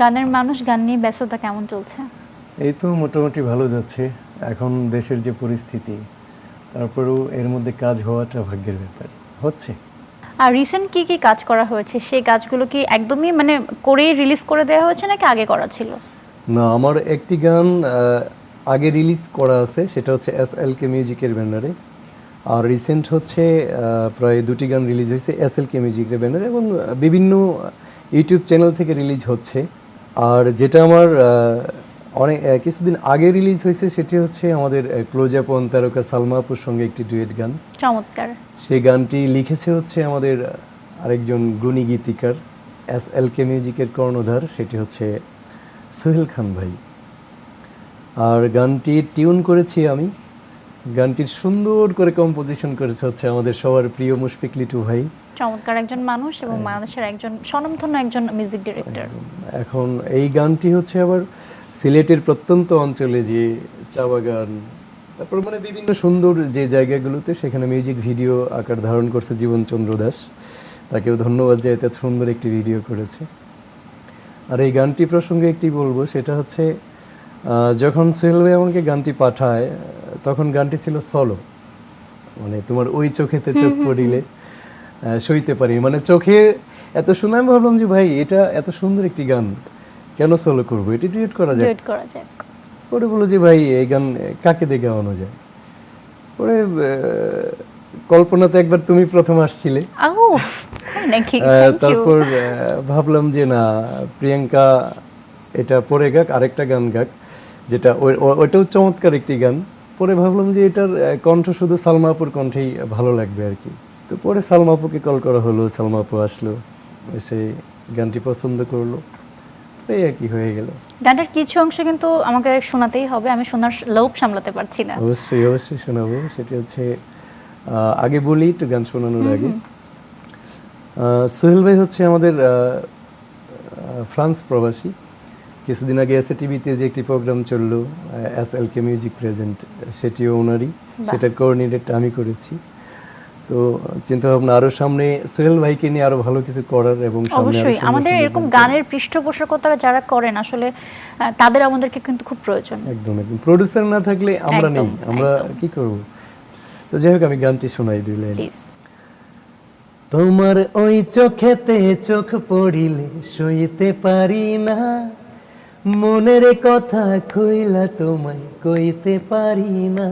গানের মানুষ গান নিয়ে ব্যস্ততা কেমন চলছে? এই তো মোটামুটি ভালো যাচ্ছে। এখন দেশের যে পরিস্থিতি তারপরেও এর মধ্যে কাজ হওয়াটা ভাগ্যের ব্যাপার। হচ্ছে। আর রিসেন্ট কি কি কাজ করা হয়েছে? সেই কাজগুলো কি একদমই মানে করেই রিলিজ করে দেওয়া হয়েছে নাকি আগে করা ছিল? না আমার একটি গান আগে রিলিজ করা আছে সেটা হচ্ছে এস এল কে মিউজিকের ব্যানারে। আর রিসেন্ট হচ্ছে প্রায় দুটি গান রিলিজ হয়েছে এস এল কে মিউজিকের ব্যানারে এবং বিভিন্ন ইউটিউব চ্যানেল থেকে রিলিজ হচ্ছে। আর যেটা আমার অনেক কিছুদিন আগে রিলিজ হয়েছে সেটি হচ্ছে আমাদের ক্লোজ আপন তারকা সালমা আপুর সঙ্গে একটি ডুয়েট গান। চমৎকার। সেই গানটি লিখেছে হচ্ছে আমাদের আরেকজন গুণী গীতিকার এস এল কে মিউজিকের কর্ণধার সেটি হচ্ছে সোহেল খান ভাই। আর গানটি টিউন করেছি আমি। গানটির সুন্দর করে কম্পোজিশন করেছে হচ্ছে আমাদের সবার প্রিয় মুশফিক লিটু ভাই। চমৎকার একজন মানুষ এবং বাংলাদেশের একজন স্বনামধন্য একজন মিউজিক ডিরেক্টর এখন এই গানটি হচ্ছে আবার সিলেটের প্রত্যন্ত অঞ্চলে যে চা বাগান তারপর মানে বিভিন্ন সুন্দর যে জায়গাগুলোতে সেখানে মিউজিক ভিডিও আকার ধারণ করছে জীবন চন্দ্র দাস। তাকেও ধন্যবাদ যে এত সুন্দর একটি ভিডিও করেছে। আর এই গানটি প্রসঙ্গে একটি বলব সেটা হচ্ছে যখন সোহেল ভাই আমাকে গানটি পাঠায় তখন গানটি ছিল সলো মানে তোমার ওই চোখেতে চোখ পড়িলে সইতে পারি। মানে চোখে এত সুন্দর আমি ভাবলাম যে ভাই এটা এত সুন্দর একটি গান কেন সলো করব? এটি ডিউট করা যায় ডুয়েট করা যায় পরে বলল যে ভাই এই গান কাকে দিয়ে গাওয়ানো যায়? পরে কল্পনাতে একবার তুমি প্রথম আসছিলে। তারপর ভাবলাম যে না প্রিয়াঙ্কা এটা পরে গাক আরেকটা গান গাক যেটা ওইটাও চমৎকার একটি গান। পরে ভাবলাম যে এটার কণ্ঠ শুধু সালমাপুর কণ্ঠেই ভালো লাগবে আর কি। তো পরে সালমাপুকে কল করা হলো সালমাপু আসলো এসে গানটি পছন্দ করল। এই আর কি হয়ে গেল। গানটার কিছু অংশ কিন্তু আমাকে শোনাতেই হবে আমি শোনার লোভ সামলাতে পারছি না। অবশ্যই অবশ্যই শোনাবো। সেটি হচ্ছে আহ, আগে বলি একটু গান শোনানোর আগে। সোহেল ভাই হচ্ছে আমাদের ফ্রান্স প্রবাসী। কিছুদিন আগে এসএ টিভিতে যে একটি প্রোগ্রাম চলল S L K music present সেটিও ওনারই। সেটার কোঅর্ডিনেটটা আমি করেছি। তো চিন্তা ভাবনা আরও সামনে সোহেল ভাইকে নিয়ে আরও ভালো কিছু করার এবং অবশ্যই আমাদের এরকম গানের পৃষ্ঠপোষকতা যারা করেন আসলে তাদের আমাদেরকে কিন্তু খুব প্রয়োজন। একদম একদম। প্রডিউসার না থাকলে আমরা নেই আমরা কি করব? তো যাই হোক আমি গানটি শোনাই দিই লাইন। তোমার ওই চোখেতে চোখ পড়িলে সইতে পারি না। মনের কথা কইলা তোমায় কইতে পারি না।